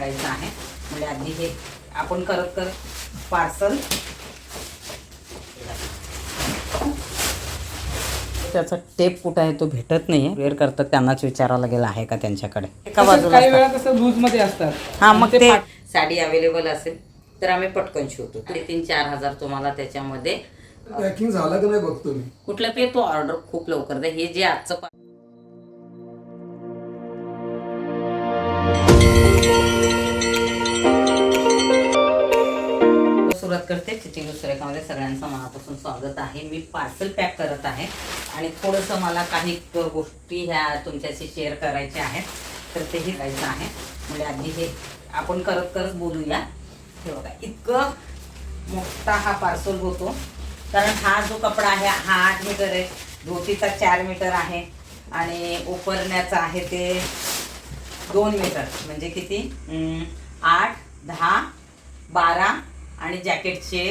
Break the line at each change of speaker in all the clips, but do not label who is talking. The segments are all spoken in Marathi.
सांगायचं आहे. म्हणजे आधी हे आपण करत करत पार्सल त्याचा टेप कुठं आहे तो भेटत नाही आहे वेअर करतात त्यांनाच विचारावं लागेल आहे का त्यांच्याकडे? एका बाजूला
काही
असतात.
वेळा कसं लूजमध्ये असतात.
हा मग
ते
ते साडी अवेलेबल असेल तर आम्ही पटकन शिवतो. ते तीन चार हजार तुम्हाला त्याच्यामध्ये
पॅकिंग झालं का नाही बघतो मी.
कुठलं पे तो ऑर्डर खूप लवकर द्या हे जे आजचं पा- सुरुवात करते चिठी दुसऱ्यामध्ये सगळ्यांचं मनापासून स्वागत आहे. मी पार्सल पॅक करत आहे. आणि थोडंसं मला काही गोष्टी ह्या तुमच्याशी शेअर करायच्या आहेत. तर तेही करायचं आहे. म्हणजे आधी हे आपण करत करत बोलूया. हे बघा इतकं मोठा हा पार्सल होतो. कारण हा जो कपडा आहे हा आठ मीटर आहे. धोतीचा चार मीटर आहे. आणि उपरण्याचा आहे ते दोन मीटर म्हणजे किती? आठ दहा बारा आणि जॅकेटचे.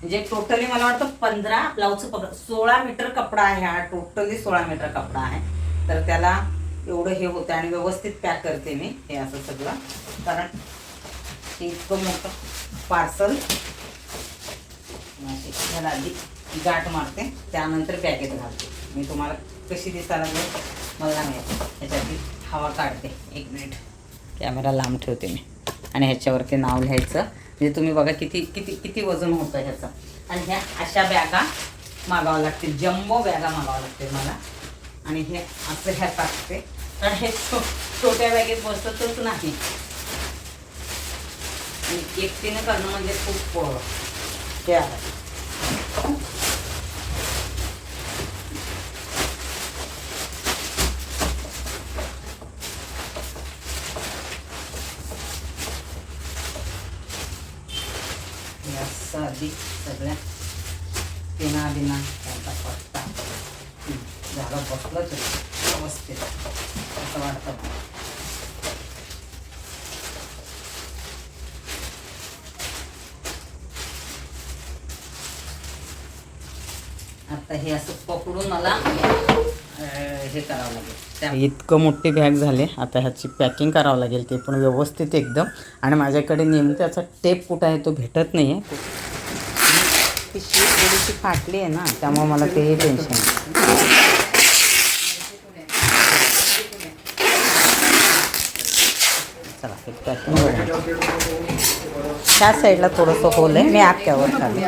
म्हणजे टोटली मला वाटतं पंधरा ब्लाऊजचं पकड सोळा मीटर कपडा आहे हा टोटली सोळा मीटर कपडा आहे. तर त्याला एवढं हे होतं आणि व्यवस्थित पॅक करते मी हे असं सगळं. कारण हे इतकं मोठं पार्सल ह्याला आधी गाठ मारते त्यानंतर पॅकेट घालते. मी तुम्हाला कशी दिसायला मला माहिती. ह्याच्यातली हवा काढते. एक मिनिट कॅमेरा लांब ठेवते मी. आणि ह्याच्यावरती नाव लिहायचं. म्हणजे तुम्ही बघा किती किती किती वजन होतं ह्याचं. आणि ह्या अशा बॅगा मागावं लागतील. जम्बो बॅगा मागावं लागतील मला. आणि हे असं ह्या टाकते कारण हे छो छोट्या बॅगेत बसतच नाही. आणि एकटीनं करणं म्हणजे खूप अं, हे आहे हे असं सगळ्या पिना बिना त्यांचा पत्ता. हं, बसलंच व्यवस्थित. असं वाटतं आता हे असं पकडून मला हे करावं लागेल. इतकं मोठी बॅग झाले. आता ह्याची पॅकिंग करावं लागेल. ते पण व्यवस्थित एकदम. आणि माझ्याकडे नेमकं त्याचा टेप कुठं आहे तो भेटत नाही आहे पिशवी थोडीशी फाटली आहे ना त्यामुळे मला ते टेन्शन चला हे पॅकिंग ह्या साईडला थोडंसं होल आहे मी आत्यावर खाली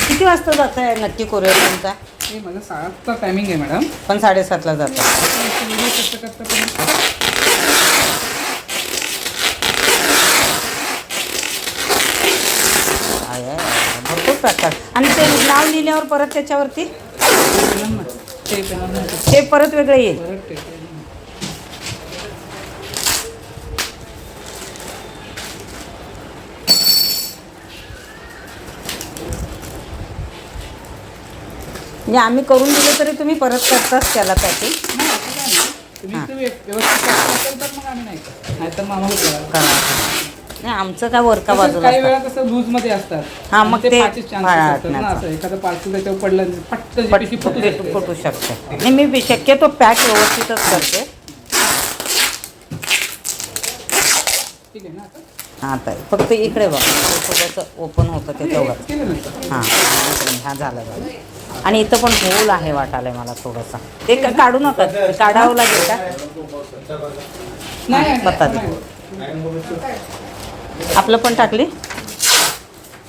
किती वाजता जात आहे नक्की कोरिअर तुमचा
हे माझा सातचा टायमिंग आहे मॅडम
पण साडेसातला जातं
व्हिडिओ करता करता पण
आहे, आहे, प्रकार आणि ते नाव लिहिल्यावर परत त्याच्यावरती.
ते
परत वेगळं येईल. म्हणजे आम्ही करून दिलं तरी तुम्ही परत करताच त्याला पॅकिंग
नाही, असं काय नाही. तुम्ही ते व्यवस्थित असेल तर मग नाही आम्हाला
नाही आमचं काय वरका बाजूला
काही. वेळा कसं लूजमध्ये असतात.
हा, मग
आणि
ते
एखादं पार्सल त्याच्यावर पडलं आणि फट्ट जी
पट
पिशवी फुटू शकते.
नाही मी शक्यतो पॅक व्यवस्थितच करते.
ठीक आहे ना आता?
हां ताई फक्त इकडे बघ. थोडंसं ओपन होतं ते तेवढं हां. हा झालं झालं. आणि इथं पण होल आहे वाटायला मला थोडंसं. ते काढू नका. काढावं लागेल का? दे. आपलं पण टाकली?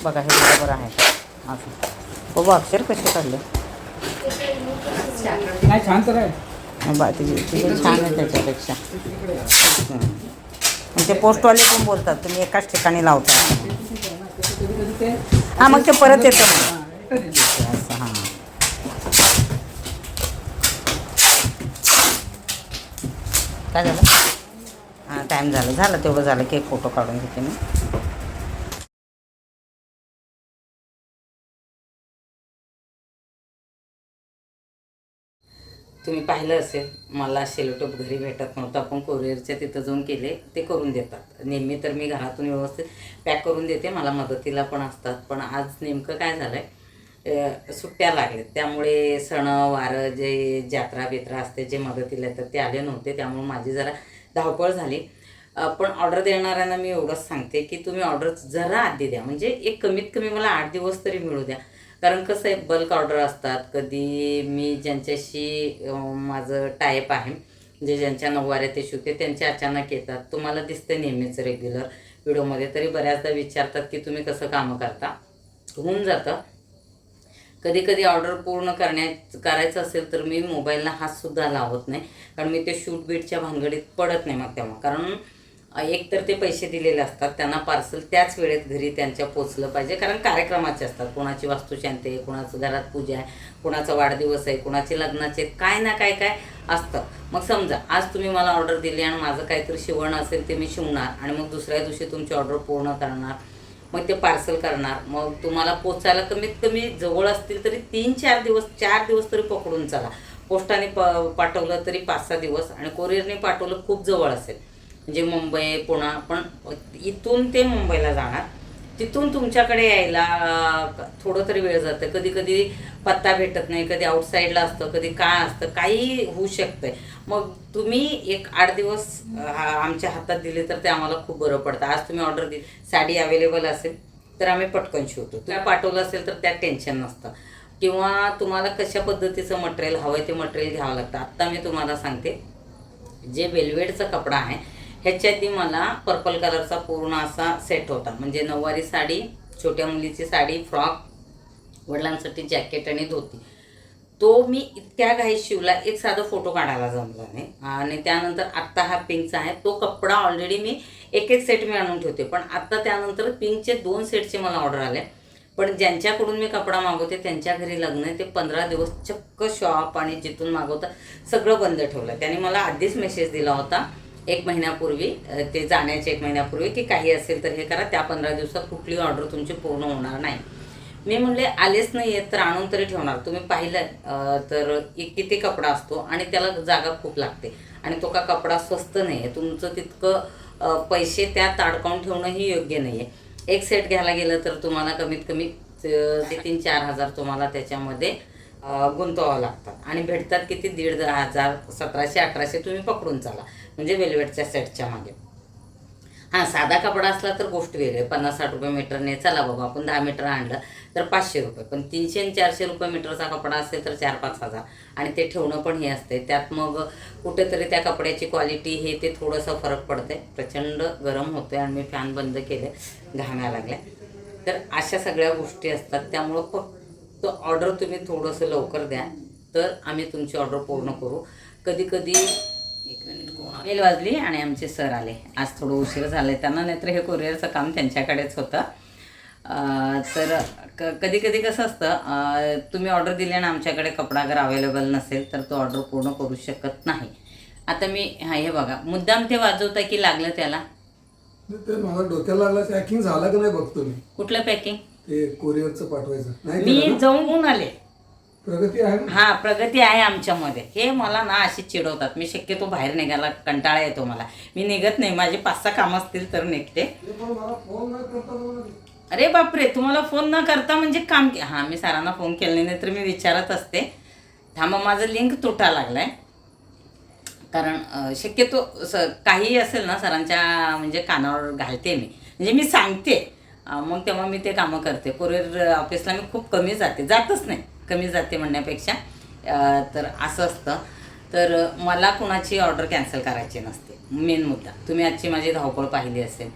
बघा हे बरोबर आहे. असं. बाबा अक्षर कसे काढले?
छान तर आहे.
बा छान आहे त्याच्यापेक्षा. ते पोस्टवाले पण बोलतात तुम्ही एकाच ठिकाणी लावता. हां मग ते परत येतं मग. असं हां. काय झालं? हां टाईम झालं. झालं तेवढं झालं. की एक फोटो काढून घेते मी. तुम्ही पाहिलं असेल मला शेलोटोप घरी भेटत नव्हतं. आपण कोरिअरच्या तिथं जाऊन केले. ते करून देतात. नेहमी तर मी घरातून व्यवस्थित पॅक करून देते. मला मदतीला पण असतात. पण आज नेमकं काय झालं आहे सुट्ट्या लागल्या त्यामुळे सण वारं जे जत्रा बित्रा असते जे मदतीला येतात ते आले नव्हते. त्यामुळे माझी जरा धावपळ झाली. पण ऑर्डर देणाऱ्यांना मी एवढंच सांगते की तुम्ही ऑर्डर जरा आधी द्या. म्हणजे एक कमीत कमी मला आठ दिवस तरी मिळू द्या. कारण कसं आहे बल्क ऑर्डर असतात. कधी मी ज्यांच्याशी माझं टाईप आहे जे ज्यांच्या नऊवाऱ्या ते शिवते त्यांचे अचानक येतात. तुम्हाला दिसते नेहमीच रेग्युलर व्हिडिओमध्ये तरी बऱ्याचदा विचारतात की तुम्ही कसं कामं करता? होऊन जातं. कधी कधी ऑर्डर पूर्ण करण्या करायचं असेल तर मी मोबाईलला हातसुद्धा लावत नाही. कारण मी ते शूट बीटच्या भानगडीत पडत नाही मग तेव्हा. कारण एकतर एक तर ते पैसे दिलेले असतात त्यांना पार्सल त्याच वेळेत घरी त्यांच्या पोचलं पाहिजे. कारण कार्यक्रमाचे असतात. कोणाची वास्तुशांती आहे कोणाचं घरात पूजा आहे कोणाचा वाढदिवस आहे कोणाचे लग्नाचे काय ना काय काय असतं. मग समजा आज तुम्ही मला ऑर्डर दिली आणि माझं काहीतरी शिवण असेल ते मी शिवणार आणि मग दुसऱ्या दिवशी तुमची ऑर्डर पूर्ण करणार. मग ते पार्सल करणार. मग तुम्हाला पोचायला कमीत कमी जवळ असतील तरी तीन चार दिवस चार दिवस तरी पकडून चला. पोस्टाने प पाठवलं तरी पाच सहा दिवस आणि कोरिअरने पाठवलं खूप जवळ असेल. म्हणजे मुंबई पुणा पण इथून ते मुंबईला जाणार. तिथून तुमच्याकडे यायला थोडं तरी वेळ जातं. कधी कधी पत्ता भेटत नाही कधी आउटसाईडला असतं कधी काय असतं काही होऊ शकतंय. मग तुम्ही एक आठ दिवस हा- आमच्या हातात दिले तर ते आम्हाला खूप बरं पडतं. आज तुम्ही ऑर्डर दिली साडी अवेलेबल असेल तर आम्ही पटकन शिवतो. तुम्ही पाठवलं असेल तर त्यात टेन्शन नसतं. किंवा तुम्हाला कशा पद्धतीचं मटेरियल हवं आहे ते मटेरियल घ्यावं लागतं. आत्ता मी तुम्हाला सांगते जे वेल्वेटचा कपडा आहे ह्याच्यातही मला पर्पल कलरचा पूर्ण असा सेट होता. म्हणजे नऊवारी साडी छोट्या मुलीची साडी फ्रॉक वडिलांसाठी जॅकेट आणि धोती. तो मी इतक्या घाई शिवला एक साधा फोटो काढायला जमला नाही. आणि त्यानंतर आत्ता हा पिंकचा आहे. तो कपडा ऑलरेडी मी एक एक सेट मी आणून ठेवते. पण आत्ता त्यानंतर पिंकचे दोन सेटचे मला ऑर्डर आले. पण ज्यांच्याकडून मी कपडा मागवते त्यांच्या घरी लग्न आहे. ते पंधरा दिवस चक्क शॉप आणि जिथून मागवतं सगळं बंद ठेवलं. त्याने मला आधीच मेसेज दिला होता. एक महिन्यापूर्वी ते जाण्याच्या एक महिन्यापूर्वी की काही असेल तर हे करा त्या पंधरा दिवसात कुठली ऑर्डर तुमची पूर्ण होणार नाही. मी म्हणले आलेच नाही आहेत तर आणून तरी ठेवणार. तुम्ही पाहिलं तर एक किती कपडा असतो आणि त्याला जागा खूप लागते. आणि तो का कपडा स्वस्त नाही आहे तुमचं तितकं पैसे त्यात अडकावून ठेवणंही योग्य नाही आहे एक सेट घ्यायला गेलं तर तुम्हाला कमीत कमी ते तीन चार हजार तुम्हाला त्याच्यामध्ये गुंतवावं लागतात. आणि भेटतात किती? दीड हजार सतराशे अठराशे तुम्ही पकडून चाला. म्हणजे वेल्वेटच्या सेटच्या मागे. हां साधा कपडा असला तर गोष्ट वेगळी. आहे. पन्नास साठ रुपये मीटरने चला बाबा आपण दहा मीटर आणलं तर पाचशे रुपये. पण तीनशे आणि चारशे रुपये मीटरचा कपडा असेल तर चार पाच हजार. आणि ते ठेवणं पण हे असते त्यात मग कुठेतरी त्या कपड्याची क्वालिटी हे ते थोडंसं फरक पडते प्रचंड गरम होते आणि मी फॅन बंद केले घामायला लागल्या. तर अशा सगळ्या गोष्टी असतात. त्यामुळं फक्त ऑर्डर तुम्ही थोडंसं लवकर द्या. तर आम्ही तुमची ऑर्डर पूर्ण करू. कधी कधी एक मिनिट कोण बेल वाजली आणि आमचे सर आले. आज थोडं उशीर झालं त्यांना नाहीतर हे कोरिअरचं काम त्यांच्याकडेच होतं. तर क कधी कधी कसं असतं तुम्ही ऑर्डर दिली आणि आमच्याकडे कपडा जर अवेलेबल नसेल तर तो ऑर्डर पूर्ण करू शकत नाही. आता मी हा हे बघा. मुद्दाम ते वाजवता की लागलं त्याला?
मला डोक्याला लागलं. पॅकिंग झालं का नाही बघतो मी.
कुठलं पॅकिंग
ते कोरिअरचं पाठवायचं.
मी? जाऊन आले.
प्रगती आहे
हा प्रगती आहे आमच्यामध्ये. हे मला ना अशी चिडवतात. मी शक्यतो बाहेर निघायला कंटाळा येतो मला. मी निघत नाही. माझे पाच सहा कामं असतील तर निघते. अरे बापरे तुम्हाला फोन न करता म्हणजे काम के हां मी सरांना फोन केले नाही तर मी विचारत असते. थांबा माझं लिंक तुटा लागलाय. कारण शक्यतो स काही असेल ना सरांच्या म्हणजे कानावर घालते मी. म्हणजे मी सांगते. मग तेव्हा मी ते कामं करते. कोरिअर ऑफिसला मी खूप कमी जाते. जातच नाही. कमी जाते म्हणण्यापेक्षा तर असं असतं. तर मला कुणाची ऑर्डर कॅन्सल करायची नसते. मेन मुद्दा. तुम्ही आजची माझी धावपळ पाहिली असेल.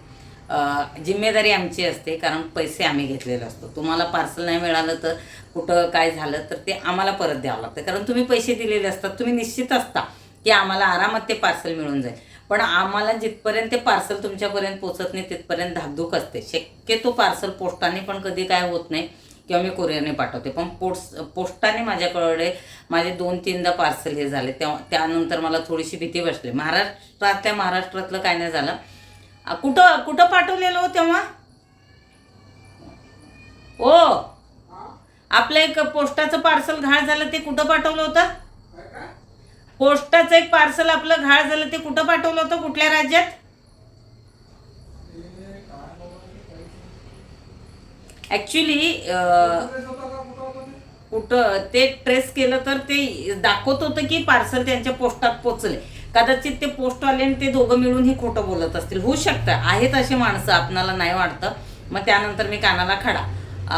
जिम्मेदारी आमची असते कारण पैसे आम्ही घेतलेले असतो. तुम्हाला पार्सल नाही मिळालं तर कुठं काय झालं तर ते आम्हाला परत द्यावं लागतं. कारण तुम्ही पैसे दिलेले असतात तुम्ही निश्चित असता की आम्हाला आरामात ते पार्सल मिळून जाईल. पण आम्हाला जिथपर्यंत ते पार्सल तुमच्यापर्यंत पोचत नाही तिथपर्यंत धाकधूक असते. शक्यतो पार्सल पोस्टाने पण कधी काय होत नाही. किंवा मी कोरिअरने पाठवते. पण पोस्ट पोस्टाने माझ्याकडे माझे दोन तीनदा पार्सल हे झाले. तेव्हा त्यानंतर मला थोडीशी भीती बसली. महाराष्ट्रातल्या महाराष्ट्रातलं काय नाही झालं. कुठं कुठं पाठवलेलं हो तेव्हा? ओ! आपलं एक पोस्टाचं पार्सल घाळ झालं ते कुठं पाठवलं होतं? पोस्टाचं एक पार्सल आपलं घाळ झालं ते कुठं पाठवलं होतं? कुठल्या राज्यात?
ॲक्च्युली कुठं
ते ट्रेस केलं तर ते दाखवत होतं की पार्सल त्यांच्या पोस्टात पोचले कदाचित ते पोस्टवाले आणि ते दोघं मिळून हे खोटं बोलत असतील. होऊ शकतं. आहेत असे माणसं आपणाला नाही वाटतं. मग त्यानंतर मी कानाला खडा.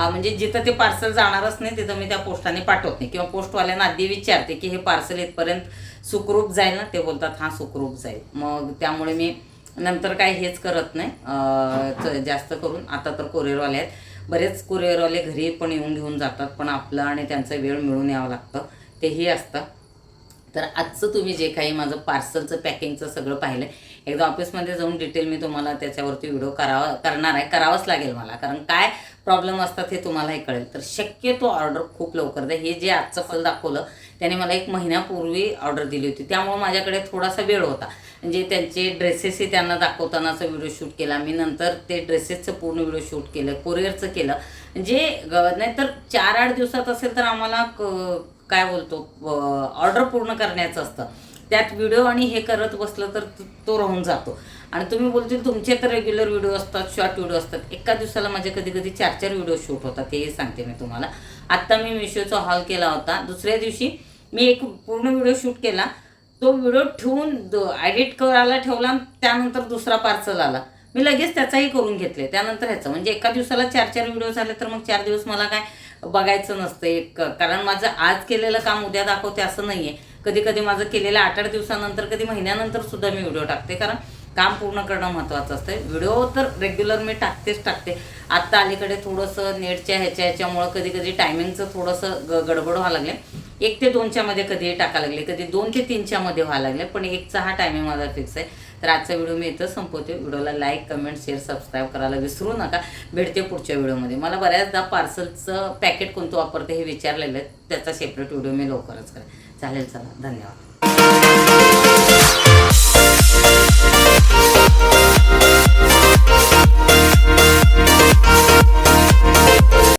म्हणजे जिथं ते पार्सल जाणारच नाही तिथं मी त्या पोस्टाने पाठवत नाही. किंवा पोस्टवाल्यांना आधी विचारते की हे पार्सल इथपर्यंत सुखरूप जाईल ना? ते बोलतात हां सुखरूप जाईल. मग त्यामुळे मी नंतर काय हेच करत नाही. च- जास्त करून. आता तर कोरिअरवाले आहेत. बरेच कुरिअरवाले घरी पण येऊन घेऊन जातात पण आपलं आणि त्यांचा वेळ मिळून यावं लागतं. तेही असतं. तर आजचं तुम्ही जे काही माझं पार्सलचं पॅकिंगचं सगळं पाहिलं एकदा ऑफिसमध्ये जाऊन डिटेल मी तुम्हाला त्याच्यावरती व्हिडिओ करावा करणार आहे. करावंच लागेल मला. कारण काय प्रॉब्लेम असतात हे तुम्हालाही कळेल. तर शक्यतो ऑर्डर खूप लवकर द्या. हे जे आजचं फल दाखवलं त्याने मला एक महिन्यापूर्वी ऑर्डर दिली होती. त्यामुळे माझ्याकडे थोडासा वेळ होता. म्हणजे त्यांचे ड्रेसेसही त्यांना दाखवतानाचा व्हिडिओ शूट केला. मी नंतर ते ड्रेसेसचं पूर्ण व्हिडिओ शूट केलं कोरिअरचं केलं. जे नाहीतर चार आठ दिवसात असेल तर आम्हाला क- काय बोलतो ऑर्डर पूर्ण करण्याचं असतं. त्यात व्हिडिओ आणि हे करत बसलं तर तो- राहून जातो. आणि तुम्ही बोलतील तुमचे तर रेग्युलर व्हिडिओ असतात शॉर्ट व्हिडिओ असतात. एका दिवसाला माझे कधी कधी चार चार व्हिडिओ शूट होतात. हेही सांगते मी तुम्हाला. आत्ता मी मिशोचा हॉल केला होता. दुसऱ्या दिवशी मी एक पूर्ण व्हिडिओ शूट केला. तो व्हिडिओ ठेवून एडिट करायला ठेवला त्यानंतर दुसरा पार्सल आला. मी लगेच त्याचाही करून घेतले. त्यानंतर ह्याचं. म्हणजे एका दिवसाला चार चार व्हिडिओ झाले तर मग चार दिवस मला काय बघायचं नसतं एक. कारण माझं आज केलेलं काम उद्या दाखवते असं नाही आहे कधी कधी माझं केलेलं आठ आठ दिवसानंतर कधी महिन्यानंतर सुद्धा मी व्हिडिओ टाकते. कारण काम पूर्ण करणं महत्त्वाचं असतं व्हिडिओ तर रेग्युलर मी टाकतेच टाकते. आत्ता अलीकडे थोडंसं नेटच्या ह्याच्या ह्याच्यामुळं कधी कधी टायमिंगचं थोडंसं ग गडबड व्हायला लागले. एक ते दोनच्या मध्ये कधी टाकायला लागले कधी दोन ते तीनच्या मध्ये व्हायला लागले पण एकचा हा टायमिंग माझा फिक्स आहे. तर आजचा व्हिडिओ मी इथं संपवते. व्हिडिओला लाईक कमेंट शेअर सबस्क्राईब करायला विसरू नका. भेटते पुढच्या व्हिडिओमध्ये मला बऱ्याचदा पार्सलचं पॅकेट कोणतं वापरतं हे विचारलेलं आहे त्याचा सेपरेट व्हिडिओ मी लवकरच करेन. चालेल चला. धन्यवाद.